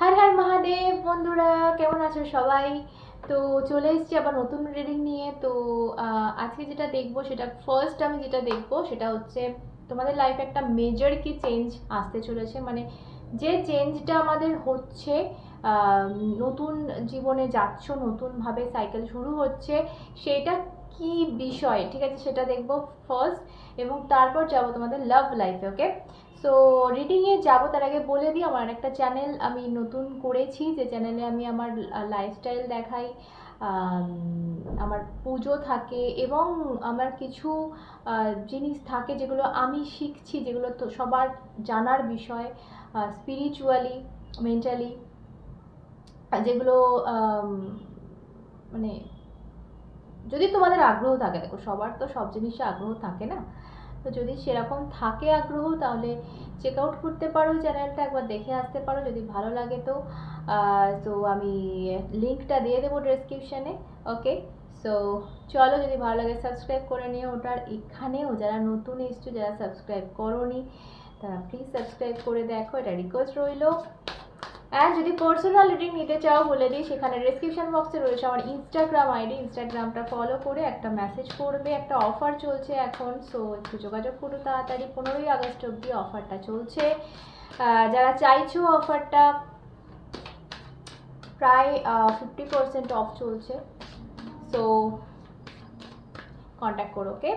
হর হর মহাদেব বন্ধুরা, কেমন আছো সবাই? তো চলে এসেছি আবার নতুন রিডিং নিয়ে। তো আজকে যেটা দেখব, সেটা ফার্স্ট আমি যেটা দেখব, সেটা হচ্ছে তোমাদের লাইফে একটা মেজর কি চেঞ্জ আসতে চলেছে। মানে যে চেঞ্জটা আমাদের হচ্ছে নতুন জীবনে যাচ্ছ, নতুনভাবে সাইকেল শুরু হচ্ছে, সেটা কি বিষয়? ঠিক আছে, সেটা দেখব ফার্স্ট এবং তারপর যাব তোমাদের লাভ লাইফে ওকে সো রিডিংয়ে যাব, তার আগে বলে দিই, আমার একটা চ্যানেল আমি নতুন করেছি, যে চ্যানেলে আমি আমার লাইফস্টাইল দেখাই আমার পুজো থাকে এবং আমার কিছু জিনিস থাকে যেগুলো আমি শিখছি, যেগুলো তো সবার জানার বিষয় স্পিরিচুয়ালি মেন্টালি যেগুলো মানে যদি তোমাদের আগ্রহ থাকে, দেখো সবার তো সব জিনিসে আগ্রহ থাকে না? তো যদি সেরকম থাকে আগ্রহ, তাহলে চেক আউট করতে পারো চ্যানেলটা একবার দেখে আসতে পারো যদি ভালো লাগে তো। তো আমি লিঙ্কটা দিয়ে দেবো ডেসক্রিপশানে ওকে সো চলো যদি ভালো লাগে সাবস্ক্রাইব করে নিও ওটার। এখানেও যারা নতুন এসছো, যারা সাবস্ক্রাইব করোনি, তারা প্লিজ সাবস্ক্রাইব করে দেখো। এটা রিকোয়েস্ট রইল। অ্যান্ড যদি পার্সোনাল রিডিং নিতে চাও বলে দিই, সেখানে ডেসক্রিপশন বক্সে রয়েছে আমার ইনস্টাগ্রাম আইডি ইনস্টাগ্রামটা ফলো করে একটা মেসেজ করবে, একটা অফার চলছে এখন। সো একটু যোগাযোগ করো তাড়াতাড়ি। পনেরোই আগস্ট অবধি অফারটা চলছে। যারা চাইছো অফারটা প্রায় ফিফটি পার্সেন্ট অফ চলছে। সো কন্ট্যাক্ট করো ওকে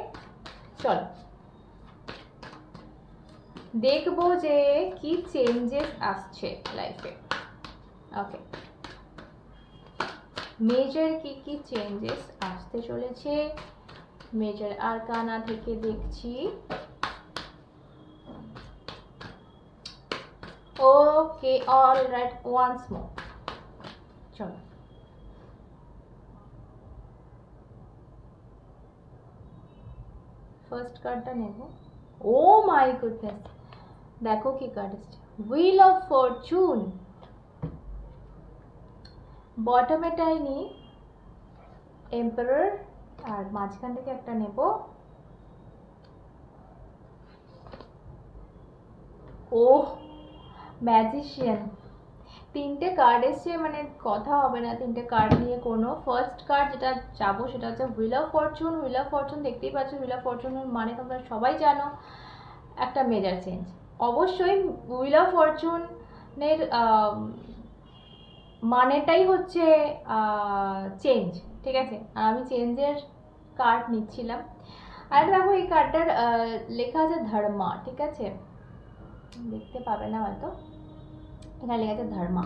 চলো। দেখব যে কি চেঞ্জেস আসছে লাইফে ওকে মেজর কি কি চেঞ্জেস আসতে চলেছে? মেজর আরকানা থেকে দেখছি। Okay all right once more চলো। ফার্স্ট কার্ডটা নেব। ও মাই গুডনেস দেখো কি কার্ড এসছে। হুইল অফ ফরচুন বটমেটাই নি এম্পারার আর মাঝখান থেকে একটা নেব। ও ম্যাজিশিয়ান তিনটে কার্ড এসছে মানে কথা হবে না, তিনটে কার্ড নিয়ে কোনো। ফার্স্ট কার্ড যেটা যাব সেটা হচ্ছে wheel of fortune wheel of fortune দেখতেই পাচ্ছ হুইল অফ ফরচুনের মানে তোমরা সবাই জানো, একটা মেজার চেঞ্জ অবশ্যই হুইল অফ ফরচুনের মানেটাই হচ্ছে চেঞ্জ ঠিক আছে? আর আমি চেঞ্জের কার্ড নিচ্ছিলাম। আর দেখো এই কার্ডটার লেখা আছে ধর্মা, ঠিক আছে? দেখতে পাবে না হয়তো। এখানে লেখা আছে ধর্মা।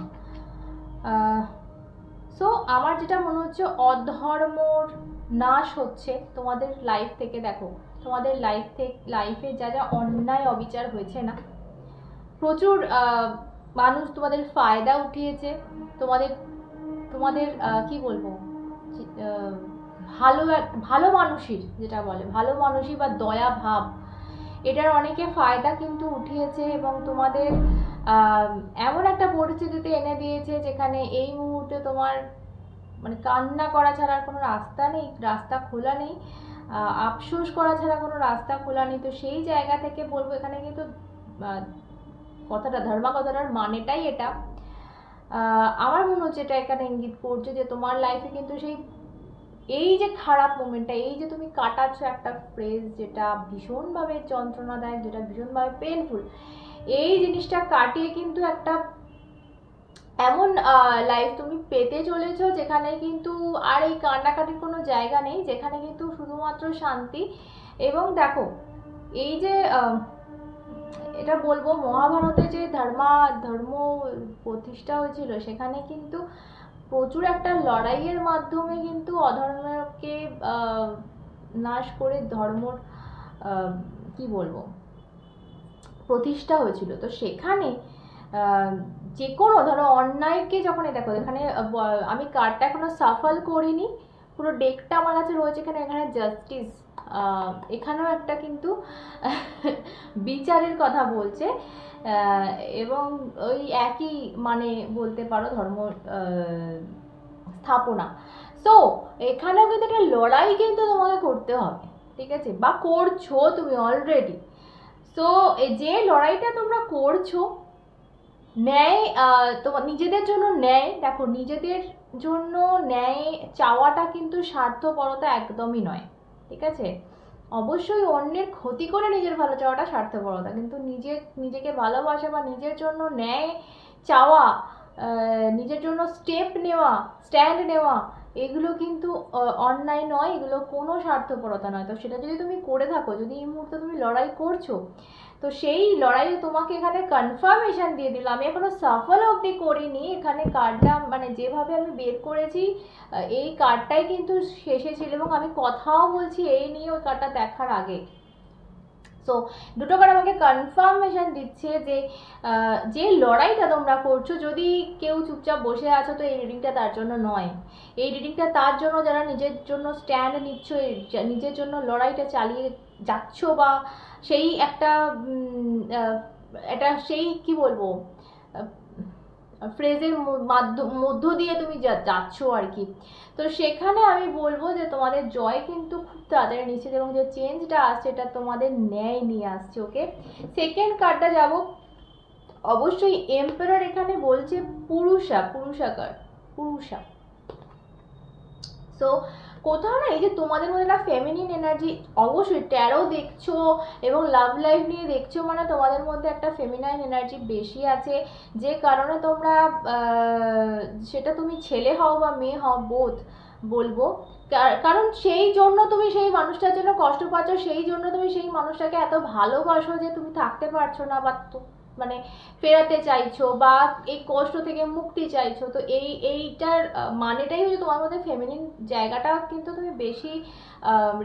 সো আমার যেটা মনে হচ্ছে অধর্মর নাশ হচ্ছে তোমাদের লাইফ থেকে, দেখো। তোমাদের লাইফ থেকে লাইফে যা যা অন্যায় অবিচার হয়েছে না, প্রচুর মানুষ তোমাদের ফায়দা উঠিয়েছে, তোমাদের তোমাদের কি বলব? ভালো ভালো মানুষই যেটা বলে, ভালো মানুষই বা দয়া ভাব, এটার অনেকে ফায়দা কিন্তু উঠিয়েছে এবং তোমাদের এমন একটা পরিস্থিতিতে এনে দিয়েছে যেখানে এই মুহূর্তে তোমার মানে কান্না করা ছাড়া কোনো রাস্তা নেই, রাস্তা খোলা নেই আফসোস করা ছাড়া কোনো রাস্তা খোলা নেই। তো সেই জায়গা থেকে বলব, এখানে কিন্তু কথাটা ধর্মা কথাটার মানেটাই এটা। আমার মনে হচ্ছে এটা এখানে ইঙ্গিত করছে যে তোমার লাইফে কিন্তু সেই, এই যে খারাপ মোমেন্টটা এই যে তুমি কাটাচ্ছ একটা ফ্রেজ যেটা ভীষণভাবে যন্ত্রণাদায়ক, যেটা ভীষণভাবে পেনফুল এই জিনিসটা কাটিয়ে কিন্তু একটা এমন লাইফ তুমি পেতে চলেছো যেখানে কিন্তু আর এই কান্নাকাটির কোনো জায়গা নেই, যেখানে কিন্তু শুধুমাত্র শান্তি। এবং দেখো, এই যে এটা বলব, মহাভারতে যে ধর্মা, ধর্ম প্রতিষ্ঠা হয়েছিল, সেখানে কিন্তু প্রচুর একটা লড়াইয়ের মাধ্যমে কিন্তু অধর্মকে নাশ করে ধর্মর কি বলব, প্রতিষ্ঠা হয়েছিল। তো সেখানে যে কোনো ধরো অন্যায়কে যখন দেখো, এখানে আমি কার্ডটা এখনও সাফল করিনি, পুরো ডেকটা আমার কাছে রয়েছে এখানে এখানে জাস্টিস এখানেও একটা কিন্তু বিচারের কথা বলছে এবং ওই একই মানে বলতে পারো ধর্ম স্থাপনা। সো এখানেও কিন্তু একটা লড়াই কিন্তু তোমাকে করতে হবে, ঠিক আছে? বা করছ তুমি অলরেডি সো যে লড়াইটা তোমরা করছ, ন্যায় তোমার নিজেদের জন্য ন্যায়, দেখো, নিজেদের জন্য ন্যায় চাওয়াটা কিন্তু স্বার্থপরতা একদমই নয়। ঠিক আছে? অবশ্যই অন্যের ক্ষতি করে নিজের ভালো চাওয়াটা স্বার্থপরতা, কিন্তু নিজে, নিজেকে ভালোবাসা বা নিজের জন্য ন্যায় চাওয়া নিজের জন্য স্টেপ নেওয়া স্ট্যান্ড নেওয়া, এগুলো কিন্তু অন্যায় নয়, এগুলো কোনো স্বার্থপরতা নয়। তো সেটা যদি তুমি করে থাকো, যদি এই মুহূর্তে তুমি লড়াই করছ তো সেই লড়াইয়ে তোমাকে এখানে কনফার্মেশন দিয়ে দিল। আমি এখনও সফল অবধি করিনি। এখানে কার্ডটা মানে যেভাবে আমি বের করেছি এই কার্ডটাই কিন্তু শেষে ছিল এবং আমি কথাও বলছি এই নিয়ে ওই কার্ডটা দেখার আগে। সো দুটো কার্ড আমাকে কনফার্মেশন দিচ্ছে যে যে লড়াইটা তোমরা করছ, যদি কেউ চুপচাপ বসে আছো তো এই রিডিংটা তার জন্য নয়। এই রিডিংটা তার জন্য যারা নিজের জন্য স্ট্যান্ড নিচ্ছ নিজের জন্য লড়াইটা চালিয়ে যাচ্ছ বা সেই একটা এটা সেই কি বলব ফ্রেজের মাধ্য, মধ্য দিয়ে তুমি যাচ্ছ আর কি। তো সেখানে আমি বলব যে তোমাদের জয় কিন্তু খুব তাড়াতাড়ি নিশ্চিত এবং যে চেঞ্জটা আসছে এটা তোমাদের ন্যায় নিয়ে আসছে ওকে সেকেন্ড কার্ডটা যাব। অবশ্যই এম্পেরার এখানে বলছে পুরুষা, পুরুষাকার, পুরুষা। সো কোথাও না এই যে তোমাদের মধ্যে একটা ফেমিনিন এনার্জি অবশ্যই ট্যারো দেখছ এবং লাভ লাইফ নিয়ে দেখছ মানে তোমাদের মধ্যে একটা ফেমিনাইন এনার্জি বেশি আছে। যে কারণে তোমরা সেটা তুমি ছেলে হও বা মেয়ে হও বোধ বলব। কার- কারণ সেই জন্য তুমি সেই মানুষটার জন্য কষ্ট পাচ্ছ, সেই জন্য তুমি সেই মানুষটাকে এত ভালোবাসো যে তুমি থাকতে পারছ না বা মানে ফেরাতে চাইছো বা এই কষ্ট থেকে মুক্তি চাইছো, তো এই, এইটার মানেটাই হচ্ছে তোমার মধ্যে ফেমিনিন জায়গাটা কিন্তু তুমি বেশি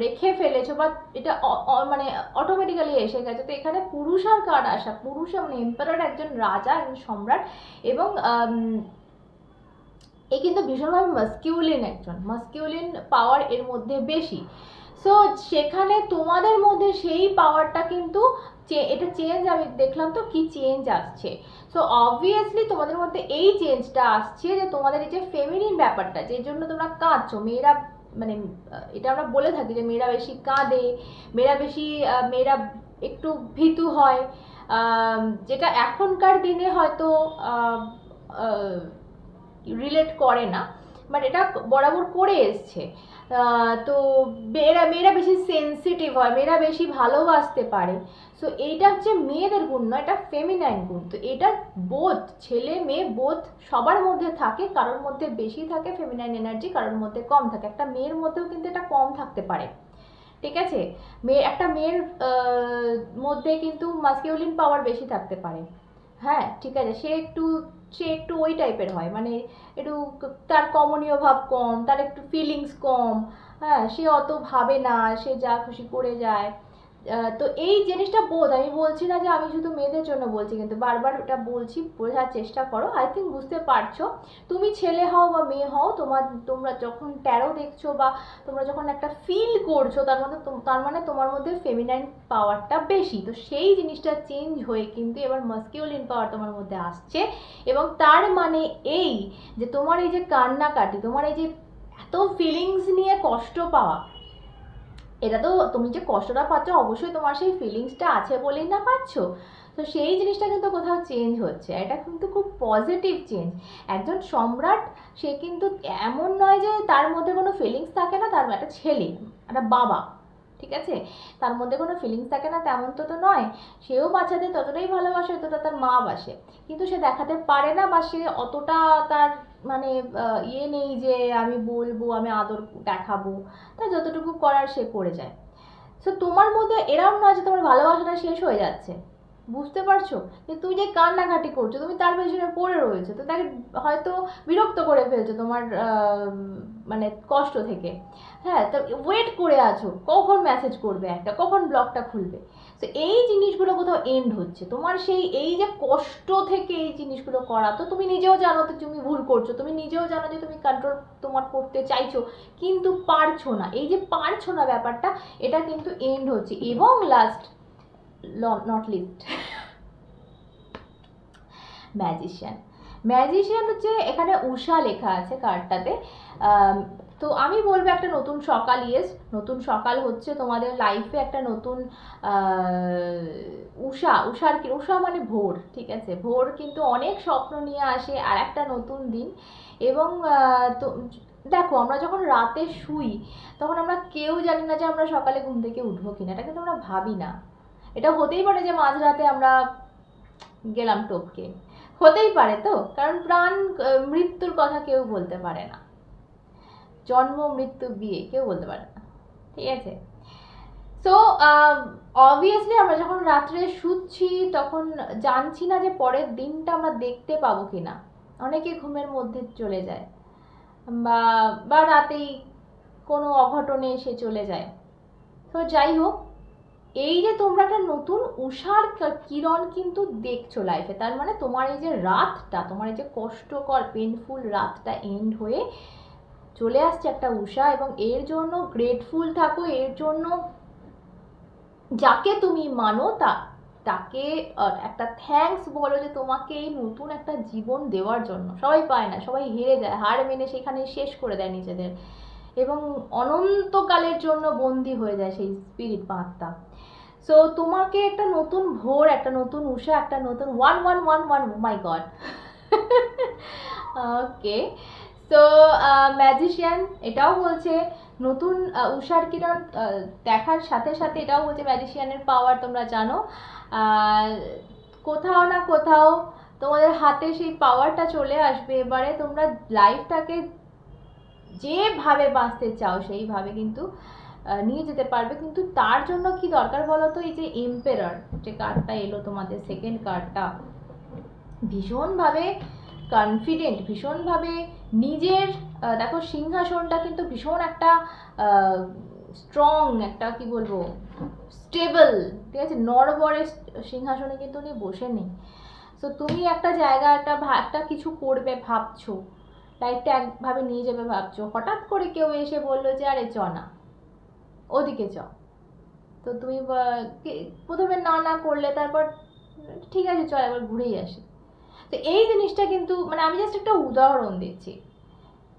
রেখে ফেলেছো বা এটা মানে অটোমেটিক্যালি এসে গেছে। তো এখানে পুরুষার কার্ড আসা পুরুষ মানে এম্পারার একজন রাজা, একজন সম্রাট এবং এ কিন্তু ভীষণভাবে মাস্কিউলিন একজন। মাস্কিউলিন পাওয়ার এর মধ্যে বেশি। সো সেখানে তোমাদের মধ্যে সেই পাওয়ারটা কিন্তু এটা চেঞ্জ আমি দেখলাম তো কি চেঞ্জ আসছে? সো অবভিয়াসলি তোমাদের মধ্যে এই চেঞ্জটা আসছে যে তোমাদের এই যে ফেমিনিন ব্যাপারটা, যে জন্য তোমরা কাঁদছো। মেয়েরা মানে এটা আমরা বলে থাকি যে মেয়েরা বেশি কাঁদে, মেয়েরা বেশি মেয়েরা একটু ভীতু হয়। যেটা এখনকার দিনে হয়তো রিলেট করে না। বাট এটা বরাবর করে এসছে। তো মেয়েরা মেয়েরা বেশি সেন্সিটিভ হয়, মেয়েরা বেশি ভালোবাসতে পারে। সো এইটা হচ্ছে মেয়েদের গুণ নয়, এটা ফেমিনাইন গুণ। তো এটা বোধ ছেলে, মেয়ে বোধ সবার মধ্যে থাকে, কারোর মধ্যে বেশি থাকে ফেমিনাইন এনার্জি কারোর মধ্যে কম থাকে। একটা মেয়ের মধ্যেও কিন্তু এটা কম থাকতে পারে। ঠিক আছে? মেয়ে, একটা মেয়ের মধ্যে কিন্তু মাস্কিউলিন পাওয়ার বেশি থাকতে পারে। হ্যাঁ ঠিক আছে। সে একটু সে একটু ওই টাইপের হয়। মানে একটু তার কমনীয় ভাব কম, তার একটু ফিলিংস কম। হ্যাঁ সে অত ভাবে না, সে যা খুশি করে যায়। তো এই জিনিসটা বোধ, আমি বলছি না যে আমি শুধু মেয়েদের জন্য বলছি, কিন্তু বারবার ওটা বলছি, বোঝার চেষ্টা করো। আই থিঙ্ক বুঝতে পারছ। তুমি ছেলে হও বা মেয়ে হও, তোমার, তোমরা যখন ট্যারো দেখছ বা তোমরা যখন একটা ফিল করছ, তার মধ্যে তার মানে তোমার মধ্যে ফেমিনাইন পাওয়ারটা বেশি। তো সেই জিনিসটা চেঞ্জ হয়ে কিন্তু এবার মাস্কিউলিন পাওয়ার তোমার মধ্যে আসছে। এবং তার মানে এই যে তোমার এই যে কান্নাকাটি, তোমার এই যে এত ফিলিংস নিয়ে কষ্ট পাওয়া এটা তো তুমি যে কষ্টটা পাচ্ছ, অবশ্যই তোমার সেই ফিলিংসটা আছে বলেই না পাচ্ছ। তো সেই জিনিসটা কিন্তু কোথাও চেঞ্জ হচ্ছে। এটা কিন্তু খুব পজিটিভ চেঞ্জ একজন সম্রাট, সে কিন্তু এমন নয় যে তার মধ্যে কোনো ফিলিংস থাকে না, তার একটা ছেলে, একটা বাবা, ঠিক আছে? তার মধ্যে কোনো ফিলিংস থাকে না, তেমন তো তো নয়। সেও বাচ্চাদের ততটাই ভালোবাসে যতটা তার মা বাসে। কিন্তু সে দেখাতে পারে না বা সে অতটা তার মানে ইয়ে নেই যে আমি বলব, আমি আদর দেখাবো। তার যতটুকু করার সে করে যায়। সো তোমার মধ্যে এরম নয় যে তোমার ভালোবাসাটা শেষ হয়ে যাচ্ছে। বুঝতে পারছ? যে তুমি যে কান্নাকাটি করছ, তুমি তার পেছনে পড়ে রয়েছো, তো তাকে হয়তো বিরক্ত করে ফেলছো তোমার মানে কষ্ট থেকে। হ্যাঁ তো ওয়েট করে আছো। কখন মেসেজ করবে একটা? কখন ব্লগটা খুলবে? তো এই জিনিসগুলো কোথাও এন্ড হচ্ছে। তোমার সেই, এই যে কষ্ট থেকে এই জিনিসগুলো করা, তো তুমি নিজেও জানো তো তুমি ভুল করছ, তুমি নিজেও জানো যে তুমি কন্ট্রোল তোমার করতে চাইছো, কিন্তু পারছ না। এই যে পারছ না ব্যাপারটা, এটা কিন্তু এন্ড হচ্ছে। এবং last not least magician magician হচ্ছে এখানে উষা লেখা আছে কার্ডটাতে তো আমি বলব একটা নতুন সকাল ইয়েস নতুন সকাল হচ্ছে তোমাদের লাইফে একটা নতুন উষা, উষার কি, উষা মানে ভোর, ঠিক আছে? ভোর কিন্তু অনেক স্বপ্ন নিয়ে আসে আর একটা নতুন দিন। এবং তো, দেখো আমরা যখন রাতে শুই, তখন আমরা কেউ জানি না যে আমরা সকালে ঘুম থেকে উঠবো কিনা, এটা কিন্তু আমরা ভাবি না। এটা হতেই পারে যে মাঝরাতে আমরা গেলাম টপকে। হতেই পারে তো? কারণ প্রাণ মৃত্যুর কথা কেউ বলতে পারে না। জন্ম, মৃত্যু, বিয়ে, কেউ বলতে পারে না। ঠিক আছে? সো অবভিয়াসলি আমরা যখন রাত্রে শুচ্ছি, তখন জানছি না যে পরের দিনটা আমরা দেখতে পাবো কিনা। অনেকে ঘুমের মধ্যে চলে যায়। বা বা রাতেই কোনো অঘটনে এসে চলে যায়। তো যাই হোক, এই যে তোমরা একটা নতুন উষার কিরণ কিন্তু দেখছ লাইফে তার মানে তোমার এই যে রাতটা, তোমার এই যে কষ্টকর পেনফুল রাতটা এন্ড হয়ে চলে আসছে একটা উষা এবং এর জন্য গ্রেটফুল থাকো, এর জন্য যাকে তুমি মানো তা, তাকে একটা থ্যাঙ্কস বলো যে তোমাকে এই নতুন একটা জীবন দেওয়ার জন্য। সবাই পায় না, সবাই হেরে যায়, হার মেনে সেখানে শেষ করে দেয় নিজেদের। এবং অনন্তকালের জন্য বন্দি হয়ে যায় সেই স্পিরিট বা সো তোমাকে একটা নতুন ভোর, একটা নতুন উষা, একটা নতুন one one one one my God okay so magician এটাও বলছে, নতুন উষার কিরণ দেখার সাথে সাথে এটাও বলছে ম্যাজিশিয়ানের পাওয়ার তোমরা জানো। কোথাও না কোথাও তোমাদের হাতে সেই পাওয়ারটা চলে আসবে। এবারে তোমরা লাইফটাকে যেভাবে বাঁচতে চাও, সেইভাবে কিন্তু নিয়ে যেতে পারবে। কিন্তু তার জন্য কি দরকার বলো তো? এই যে এম্পেরার যে কার্ডটা এলো তোমাদের সেকেন্ড কার্ডটা ভীষণভাবে কনফিডেন্ট ভীষণভাবে নিজের দেখো সিংহাসনটা কিন্তু ভীষণ একটা স্ট্রং একটা কি বলব স্টেবল ঠিক আছে? নড়বড়ে সিংহাসনে কিন্তু উনি বসে নেই তো তুমি একটা জায়গা একটা একটা কিছু করবে ভাবছ লাইফটা একভাবে নিয়ে যাবে ভাবছ। হঠাৎ করে কেউ এসে বলল যে, আরে, চ না, ওদিকে চ। তো তুমি প্রথমে না না করলে তারপর, ঠিক আছে, চল, একবার ঘুরেই আসি। তো এই জিনিসটা কিন্তু মানে আমি জাস্ট একটা উদাহরণ দিচ্ছি।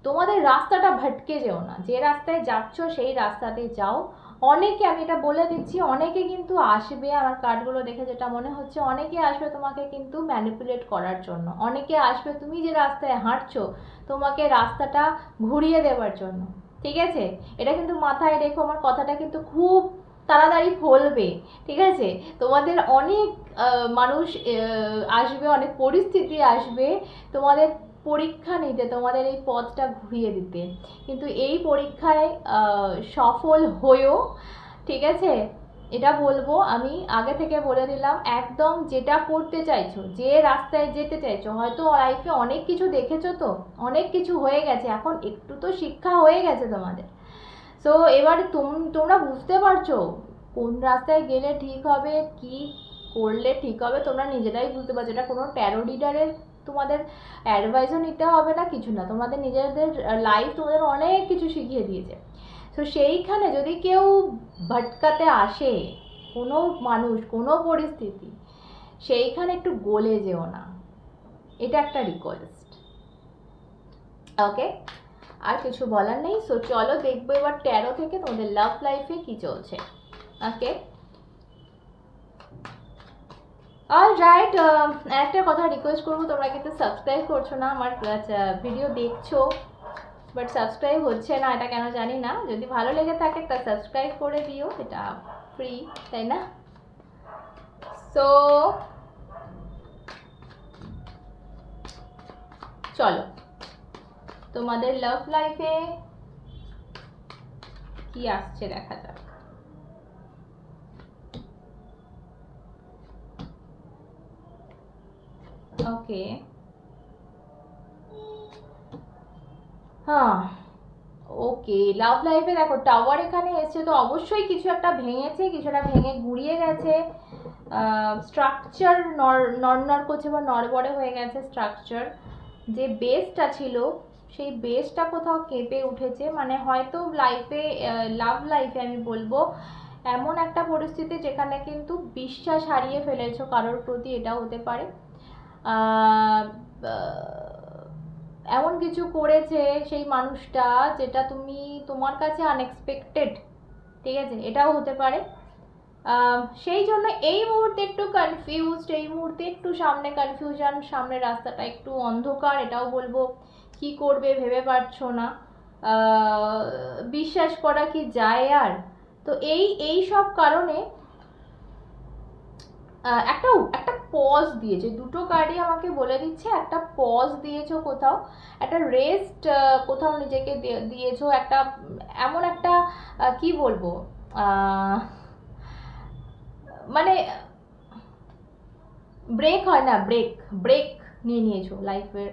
তোমাদের রাস্তাটা ভটকে যেও না। যে রাস্তায় যাচ্ছ, সেই রাস্তাতে যাও। অনেকে, আমি এটা বলে দিচ্ছি, অনেকে কিন্তু আসবে আমার কার্ডগুলো দেখে যেটা মনে হচ্ছে, অনেকে আসবে তোমাকে কিন্তু ম্যানিপুলেট করার জন্য। অনেকে আসবে, তুমি যে রাস্তায় হাঁটছো, তোমাকে রাস্তাটা ঘুরিয়ে দেওয়ার জন্য। ঠিক আছে? এটা কিন্তু মাথায় রেখো, আমার কথাটা কিন্তু খুব তাড়াতাড়ি ফলবে, ঠিক আছে? তোমাদের অনেক মানুষ আসবে, অনেক পরিস্থিতি আসবে তোমাদের পরীক্ষা নিতে, তোমাদের এই পথটা ঘুরিয়ে দিতে। কিন্তু এই পরীক্ষায় সফল হয়েও, ঠিক আছে? এটা বলব, আমি আগে থেকে বলে দিলাম, একদম যেটা করতে চাইছো, যে রাস্তায় যেতে চাইছো, হয়তো লাইফে অনেক কিছু দেখেছ তো, অনেক কিছু হয়ে গেছে, এখন একটু তো শিক্ষা হয়ে গেছে তোমাদের। সো এবার তোম- তোমরা বুঝতে পারছ কোন রাস্তায় গেলে ঠিক হবে, কি করলে ঠিক হবে, তোমরা নিজেরাই বুঝতে পারছ। এটা কোনো ট্যারো রিডারের তোমাদের অ্যাডভাইসও নিতে হবে না, কিছু না। তোমাদের নিজেদের লাইফ তোমাদের অনেক কিছু শিখিয়ে দিয়েছে। তো সেইখানে যদি কেউ ভটকাতে আসে, কোনো মানুষ, কোনো পরিস্থিতি, সেইখানে একটু গলে যেও না। এটা একটা রিকোয়েস্ট ওকে আর কিছু বলার নেই। সো চলো দেখব এবার ট্যারো থেকে তোমাদের লাভ লাইফে কি চলছে। ওকে অল রাইট একটা কথা রিকোয়েস্ট করব, তোমরা কিন্তু সাবস্ক্রাইব করছ না, আমার ভিডিও দেখছ বাট সাবস্ক্রাইব হচ্ছে না, এটা কেন জানি না। যদি ভালো লেগে থাকে তা সাবস্ক্রাইব করে দিও, এটা ফ্রি তাই না? সো চলো। তোমাদের লাভ লাইফে কি আসছে দেখা যাক। ওকে হ্যাঁ ওকে লাভ লাইফে দেখো টাওয়ার এখানে এসছে তো অবশ্যই কিছু একটা ভেঙেছে কিছুটা ভেঙে গুড়িয়ে গেছে। স্ট্রাকচার নর নর করছে বা নড়বড়ে হয়ে গেছে স্ট্রাকচার যে বেসটা ছিল সেই বেসটা কোথাও কেঁপে উঠেছে। মানে হয়তো লাইফে লাভ লাইফে আমি বলব, এমন একটা পরিস্থিতি যেখানে কিন্তু বিশ্বাস হারিয়ে ফেলেছো কারোর প্রতি এটা হতে পারে। এমন কিছু করেছে সেই মানুষটা যেটা তুমি, তোমার কাছে আনএক্সপেক্টেড ঠিক আছে? এটাও হতে পারে। সেই জন্য এই মুহূর্তে একটু কনফিউজড এই মুহূর্তে একটু সামনে কনফিউশন সামনে রাস্তাটা একটু অন্ধকার, এটাও বলব। কি করবে ভেবে পারছ না? বিশ্বাস করা কি যায় আর? তো এই এই সব কারণে একটা একটা পজ দিয়েছে। দুটো কার্ডই আমাকে বলে দিচ্ছে, একটা পজ দিয়েছ কোথাও, একটা রেস্ট কোথাও নিজেকে দিয়ে- দিয়েছ, একটা, এমন একটা কি বলব মানে ব্রেক হয় না ব্রেক ব্রেক নিয়ে নিয়েছো লাইফের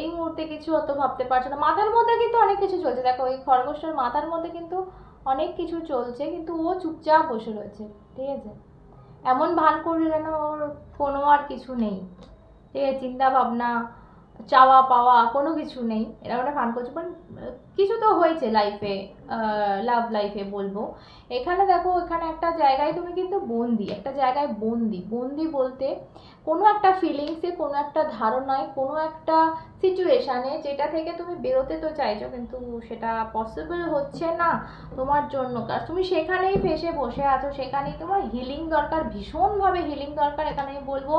এই মুহূর্তে কিছু অত ভাবতে পারছে না। মাথার মধ্যে কিন্তু অনেক কিছু চলছে। দেখো, এই খরগোশটার মাথার মধ্যে কিন্তু অনেক কিছু চলছে, কিন্তু ও চুপচাপ বসে রয়েছে, ঠিক আছে? এমন ভান করলে যেন ওর কোনো আর কিছু নেই। ঠিক আছে, চিন্তা ভাবনা চাওয়া পাওয়া কোনো কিছু নেই। এরকম একটা ভান করছে বাট কিছু তো হয়েছে লাইফে লাভ লাইফে বলব। এখানে দেখো, এখানে একটা জায়গায় তুমি কিন্তু বন্দি, একটা জায়গায় বন্দি। বন্দি বলতে কোনো একটা ফিলিংসে কোনো একটা ধারণায়, কোনো একটা সিচুয়েশানে যেটা থেকে তুমি বেরোতে তো চাইছো, কিন্তু সেটা পসিবল হচ্ছে না তোমার জন্য। কারণ তুমি সেখানেই ফেসে বসে আছো, সেখানেই তোমার হিলিং দরকার, ভীষণভাবে হিলিং দরকার। এখানে বলব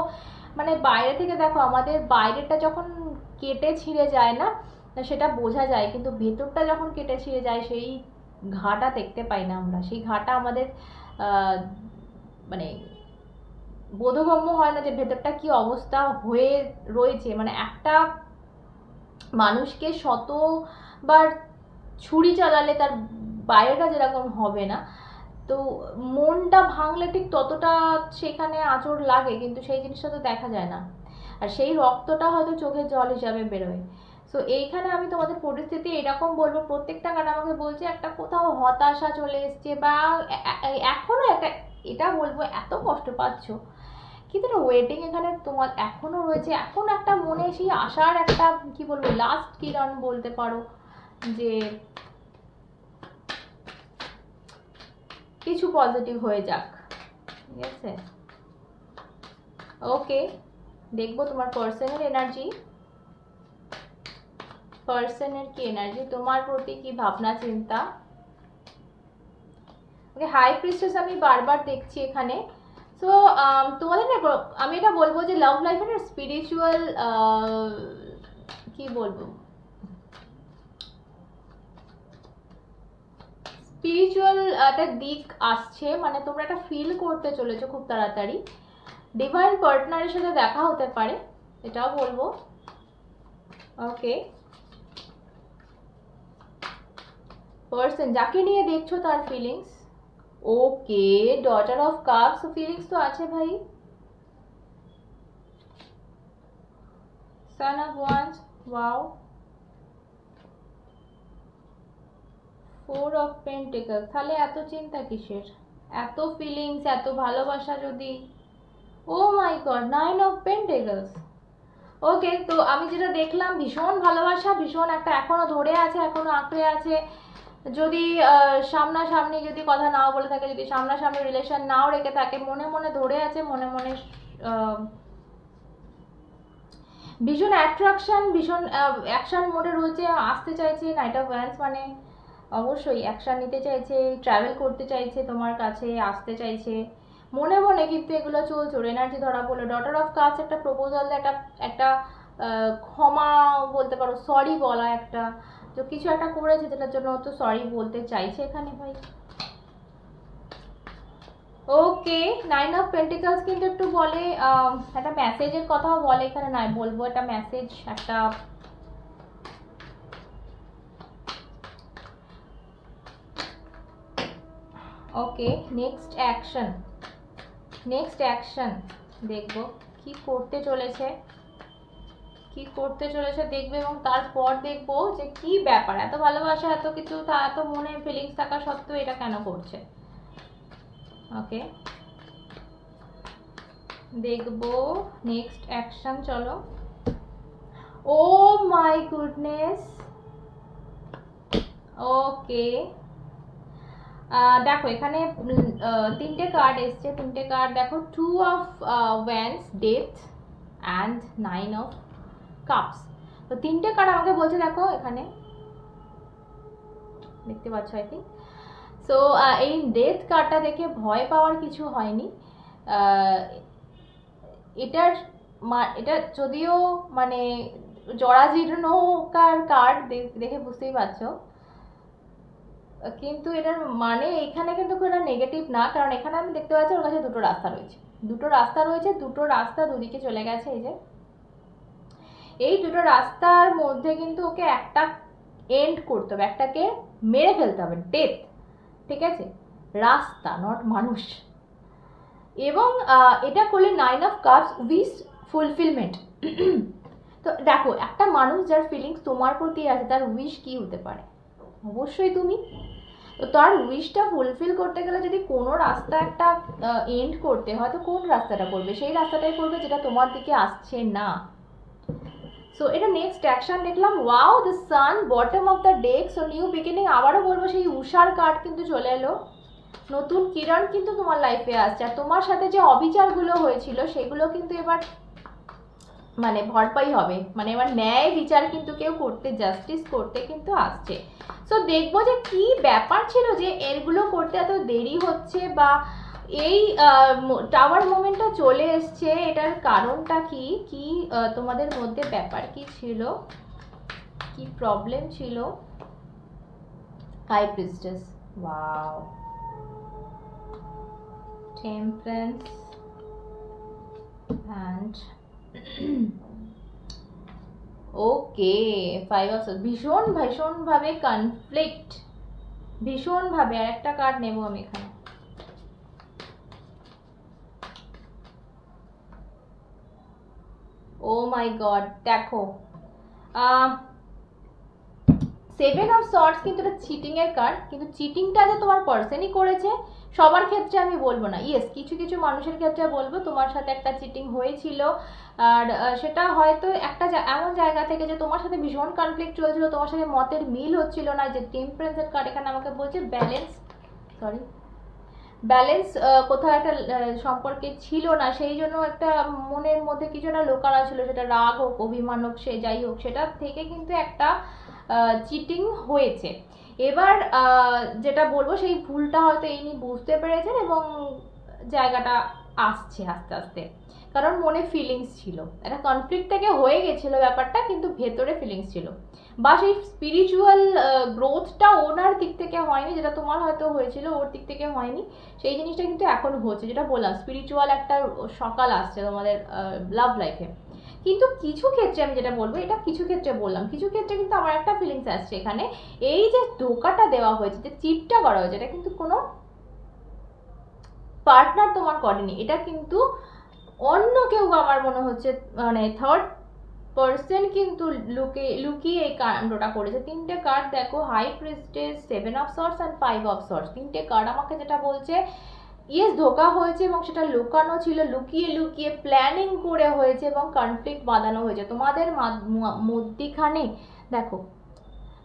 মানে বাইরে থেকে দেখো, আমাদের বাইরেটা যখন কেটে ছিঁড়ে যায় না সেটা বোঝা যায়। কিন্তু ভেতরটা যখন কেটে ছিঁড়ে যায়, সেই ঘাটা দেখতে পাই না আমরা। সেই ঘাটা আমাদের মানে বোধগম্য হয় না যে ভেতরটা কি অবস্থা হয়ে রয়েছে। মানে একটা মানুষকে শতবার ছুরি চালালে তার বাইরেটা যেরকম হবে না তো মনটা ভাঙলে ঠিক ততটা সেখানে আঁচড় লাগে, কিন্তু সেই জিনিসটা তো দেখা যায় না। আর সেই রক্তটা হয়তো চোখের জল হিসাবে বেরোয়। সো এইখানে আমি তোমাদের পরিস্থিতি এরকম বলব, প্রত্যেকটা গান আমাকে বলছে, একটা কোথাও হতাশা চলে এসছে বা এ- এ- এখনও একটা, এটা বলব, এত কষ্ট পাচ্ছ। কিন্তু না ওয়েটিং এখানে তোমার এখনও রয়েছে, এখন একটা মনে সেই আশার একটা, কি বলব লাস্ট কিরণ বলতে পারো, যে কিছু পজিটিভ হয়ে যাক, ঠিক আছে? ওকে দেখব তোমার পার্সনের এনার্জি পার্সনের কি এনার্জি তোমার প্রতি কি ভাবনা, চিন্তা? ওকে হাই প্রিস্টেস আমি বারবার দেখছি এখানে। সো তোমাদের না, আমি এটা বলব যে লাভ লাইফের স্পিরিচুয়াল কি বলব? স্পিরিচুয়াল একটা দিক আসছে মানে তোমরা একটা ফিল করতে চলেছো খুব তাড়াতাড়ি। ডিভাইন পার্টনারের সাথে দেখা হতে পারে, এটাও বলব। ওকে। পার্সন যাকে নিয়ে দেখছ তার feelings okay daughter of cups feelings তো আছে ভাই। Son of wands wow four of pentacle তাহলে এত চিন্তা কিসের? এত ফিলিংস এত ভালোবাসা যদি? ও my God nine of pentacles okay তো আমি যেটা দেখলাম, ভীষণ ভালোবাসা, ভীষণ একটা এখনও ধরে আছে, এখনও আঁকড়ে আছে। যদি সামনাসামনি যদি কথা নাও বলে থাকে, যদি সামনাসামনি রিলেশন নাও রেখে থাকে, মনে মনে ধরে আছে, মনে মনে ভীষণ অ্যাট্রাকশন ভীষণ অ্যাকশন মোডে রয়েছে, আসতে চাইছে নাইট অফ ওয়ান্স মানে। অবশ্যই অ্যাকশন নিতে চাইছে ট্রাভেল করতে চাইছে, তোমার কাছে আসতে চাইছে। মনে মনে কিন্তু এগুলো চলছে এনার্জি ধরা পড়ল। ডটার অফ কাজ একটা প্রপোজাল একটা একটা ক্ষমা বলতে পারো সরি বলা একটা। তো কিছু একটা করেছে যেটার জন্য তো সরি বলতে চাইছে এখানে ভাই। ওকে নাইন অফ পেন্টিকালস কিন্তু একটু বলে একটা মেসেজের কথাও বলে এখানে নাই বলব একটা মেসেজ একটা okay next action next action দেখব। কি করতে চলেছে? কি করতে চলেছে দেখবে এবং তারপর দেখব যে কি ব্যাপার? এত ভালোবাসা, এত কিছু, তা এত মনে ফিলিংস থাকা সত্ত্বেও এটা কেন করছে? ওকে দেখব। নেক্সট অ্যাকশন চলো। ও মাই গুডনেস ওকে দেখো, এখানে তিনটে কার্ড এসছে। তিনটে কার্ড দেখো two of wands death and nine of cups তো তিনটে কার্ড আমাকে বলছে, দেখো, এখানে। দেখতে পাচ্ছ আই থিঙ্ক সো এই ডেথ কার্ডটা দেখে ভয় পাওয়ার কিছু হয়নি। এটার এটা যদিও মানে জরাজীর্ণকার কার্ড দেখে বুঝতেই পারছ। কিন্তু এটার মানে এখানে কিন্তু কোনো নেগেটিভ না, কারণ এখানে আমি দেখতে পাচ্ছি ওর কাছে দুটো রাস্তা রয়েছে। দুটো রাস্তা রয়েছে, দুটো রাস্তা দুদিকে চলে গেছে এই যে। এই দুটো রাস্তার মধ্যে কিন্তু ওকে একটা এন্ড করতে হবে, একটাকে মেরে ফেলতে হবে ডেথ ঠিক আছে? রাস্তা নট মানুষ। এবং এটা করলে nine of cups wish fulfilment তো দেখো, একটা মানুষ যার ফিলিংস তোমার প্রতি আছে, তার উইশ কি হতে পারে? অবশ্যই তুমি। তো তার উইশটা ফুলফিল করতে গেলে যদি কোনো রাস্তা একটা এন্ড করতে হয়, তো কোন রাস্তাটা করবে? সেই রাস্তাটাই করবে যেটা তোমার দিকে আসছে না। সো এটা নেক্সট অ্যাকশন দেখলাম। Wow the sun bottom of the deck so new beginning আবারও বলব, সেই উষার কার্ড কিন্তু চলে এলো। নতুন কিরণ কিন্তু তোমার লাইফে আসছে। আর তোমার সাথে যে অবিচারগুলো হয়েছিল, সেগুলো কিন্তু এবার মানে ভরপাই হবে। মানে এবার ন্যায় বিচার কিন্তু কেউ করতে জাস্টিস করতে কিন্তু আসছে। সো দেখব যে কি ব্যাপার ছিল যে এরগুলো করতে এত দেরি হচ্ছে বা এই টাওয়ার মোমেন্টটা চলে এসছে। এটার কারণটা কি? কি তোমাদের মধ্যে ব্যাপার কি ছিল? কি প্রবলেম ছিল? High priestess wow temperance and okay five of ভীষণ ভীষণভাবে কনফ্লিক্ট ভীষণভাবে আর একটা কার্ড নেব আমি এখানে। ও মাই গড দেখো সেভেন অফ শর্টস কিন্তু এটা চিটিং এর কার্ড কিন্তু চিটিংটা যে তোমার পার্সনই করেছে সবার ক্ষেত্রে আমি বলব না। ইয়েস কিছু কিছু মানুষের ক্ষেত্রে বলব, তোমার সাথে একটা চিটিং হয়েছিল। আর সেটা হয়তো একটা এমন জায়গা থেকে যে তোমার সাথে ভীষণ কনফ্লিক্ট চলছিল, তোমার সাথে মতের মিল হচ্ছিল না যে টেম্পারেন্সের কার্ড এখানে আমাকে বলছে ব্যালেন্স সরি ব্যালেন্স কোথাও একটা সম্পর্কে ছিল না। সেই জন্য একটা মনের মধ্যে কিছু একটা লোকানো ছিল, সেটা রাগ হোক, অভিমান হোক, সে যাই হোক, সেটা থেকে কিন্তু একটা চিটিং হয়েছে। এবার যেটা বলব, সেই ভুলটা হয়তো ইনি বুঝতে পেরেছেন এবং জায়গাটা আসছে আস্তে আস্তে। কারণ মনে ফিলিংস ছিল। একটা কনফ্লিক্ট থেকে হয়ে গেছিল ব্যাপারটা, কিন্তু ভেতরে ফিলিংস ছিল। বা সেই স্পিরিচুয়াল গ্রোথটা ওনার দিক থেকে হয়নি, যেটা তোমার হয়তো হয়েছিল, ওর দিক থেকে হয়নি। সেই জিনিসটা কিন্তু এখন হচ্ছে। যেটা বললাম স্পিরিচুয়াল একটা সকাল আসছে তোমাদের লাভ লাইফে কিন্তু কিছু ক্ষেত্রে আমি যেটা বলব, এটা কিছু ক্ষেত্রে বললাম, কিছু ক্ষেত্রে কিন্তু আমার একটা ফিলিংস আসছে এখানে। এই যে ধোকাটা দেওয়া হয়েছে, যে চিপটা করা হয়েছে, এটা কিন্তু কোনো পার্টনার তোমার করেনি। এটা কিন্তু অন্য কেউ আমার মনে হচ্ছে মানে থার্ড পার্সন কিন্তু লুকে, লুকিয়ে এই কাণ্ডটা করেছে। তিনটে কার্ড দেখো high priestess seven of swords and five of swords তিনটে কার্ড আমাকে যেটা বলছে ইয়েস ধোকা হয়েছে এবং সেটা লুকানো ছিল, লুকিয়ে লুকিয়ে প্ল্যানিং করে হয়েছে এবং কনফ্লিক্ট বাঁধানো হয়েছে। তোমাদের মধ্যিখানে, দেখো,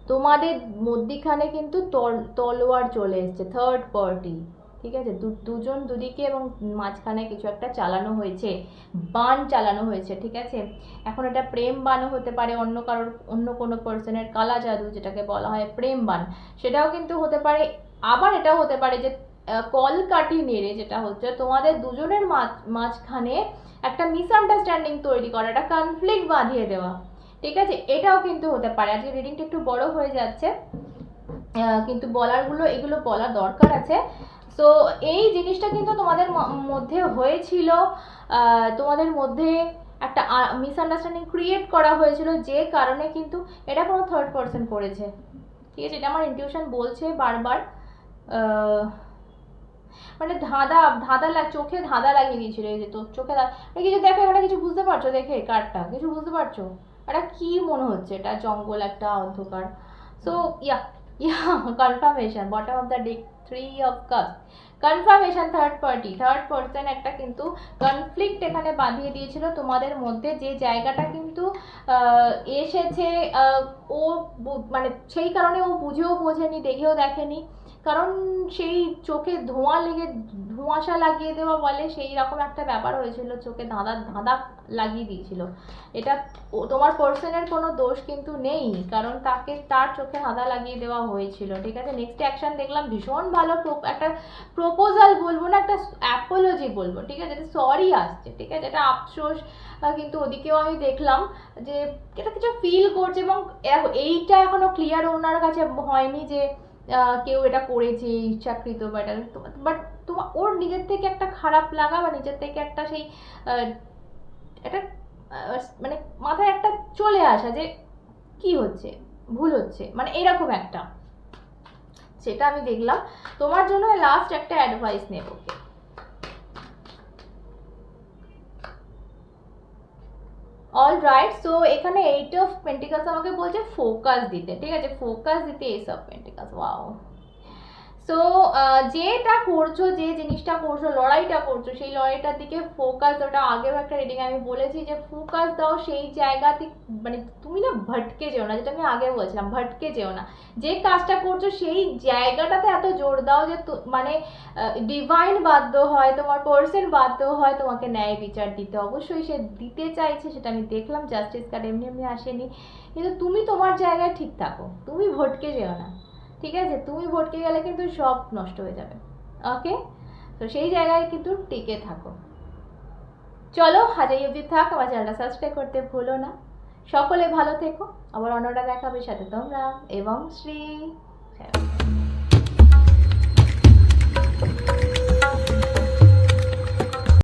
তোমাদের মধ্যিখানে কিন্তু তল- তলোয়ার চলে এসেছে থার্ড পার্টি ঠিক আছে? দুজন দুদিকে এবং মাঝখানে কিছু একটা চালানো হয়েছে, বান চালানো হয়েছে, ঠিক আছে? এখন এটা প্রেম বানও হতে পারে, অন্য কারোর, অন্য কোনো পার্সনের কালা জাদু যেটাকে বলা হয় প্রেম বান, সেটাও কিন্তু হতে পারে। আবার এটাও হতে পারে যে কলকাঠি নেড়ে যেটা হচ্ছে তোমাদের দুজনের মাঝ- মাঝখানে একটা মিসআন্ডারস্ট্যান্ডিং তৈরি করা, একটা কনফ্লিক্ট বাঁধিয়ে দেওয়া। ঠিক আছে? এটাও কিন্তু হতে পারে। আজকে রিডিংটা একটু বড় হয়ে যাচ্ছে। কিন্তু বলারগুলো, এগুলো বলা দরকার আছে। তো এই জিনিসটা কিন্তু তোমাদের মধ্যে হয়েছিল। তোমাদের মধ্যে একটা মিসআন্ডারস্ট্যান্ডিং ক্রিয়েট করা হয়েছিল, যে কারণে কিন্তু এটা কোনো থার্ড পার্সন করেছে। ঠিক আছে? এটা আমার ইনটিউশন বলছে বারবার। মানে ধাঁধা ধাঁধা লাগ চোখে ধাঁধা লাগিয়ে দিয়েছিল এই যে তোর চোখে মানে কিছু দেখো এটা কিছু বুঝতে পারছ দেখে কার্ডটা? কিছু বুঝতে পারছ? এটা কি মনে হচ্ছে? এটা জঙ্গল, একটা অন্ধকার। So yeah yeah confirmation bottom of the deck three of cup confirmation third party third person একটা কিন্তু কনফ্লিক্ট এখানে বাঁধিয়ে দিয়েছিল তোমাদের মধ্যে। যে জায়গাটা কিন্তু এসেছে ও মানে সেই কারণে ও বুঝেও বোঝেনি, দেখেও দেখেনি। কারণ সেই চোখে ধোঁয়া লেগে, ধোঁয়াশা লাগিয়ে দেওয়া বলে সেই রকম একটা ব্যাপার হয়েছিল, চোখে ধাঁধা ধাঁধা লাগিয়ে দিয়েছিল। এটা তোমার পার্সনের কোনো দোষ কিন্তু নেই, কারণ তাকে, তার চোখে ধাঁধা লাগিয়ে দেওয়া হয়েছিল, ঠিক আছে? নেক্সট অ্যাকশন দেখলাম, ভীষণ ভালো একটা প্রপোজাল বলব না, একটা অ্যাপোলজি বলব, ঠিক আছে? এটা সরি আসছে, ঠিক আছে? এটা আফসোস কিন্তু ওদিকেও আমি দেখলাম যে এটা কিছু ফিল করছে এবং এইটা এখনও ক্লিয়ার ওনার কাছে হয়নি যে কেউ এটা করেছে, ইচ্ছাকৃত বা এটা বাট তোমার ওর নিজের থেকে একটা খারাপ লাগা বা নিজের থেকে একটা সেই একটা মানে মাথায় একটা চলে আসা যে কি হচ্ছে, ভুল হচ্ছে মানে এরকম একটা। সেটা আমি দেখলাম। তোমার জন্য লাস্ট একটা অ্যাডভাইস নেব অল রাইট সো এখানে এইট অফ পেন্টিকালস আমাকে বলছে ফোকাস দিতে, ঠিক আছে? ফোকাস দিতে ace of pentacles wow so যেটা করছ, যে জিনিসটা করছ, লড়াইটা করছ, সেই লড়াইটার দিকে ফোকাস ওটা আগেও একটা রিডিং আমি বলেছি যে ফোকাস দাও সেই জায়গাতে মানে তুমি না ভটকে যেও না, যেটা আমি আগে বলছিলাম, ভটকে যেও না। যে কাজটা করছ, সেই জায়গাটাতে এত জোর দাও যে মানে ডিভাইন বাধ্য হয়, তোমার পার্সন বাধ্য হয়, তোমাকে ন্যায় বিচার দিতে। অবশ্যই সে দিতে চাইছে, সেটা আমি দেখলাম জাস্টিস কার্ড এমনি এমনি আসেনি। কিন্তু তুমি তোমার জায়গায় ঠিক থাকো, তুমি ভটকে যেও না। ঠিক আছে? তুমি ভটকে গেলে কিন্তু সব নষ্ট হয়ে যাবে। ওকে তো সেই জায়গায় কিন্তু টিকে থাকো। চলো হাজাই অবধি থাক, আমার চ্যানেলটা সাবস্ক্রাইব করতে ভুলো না। সকলে ভালো থেকো। আবার অন্যরা দেখাবে সাথে তোমরা এবং শ্রী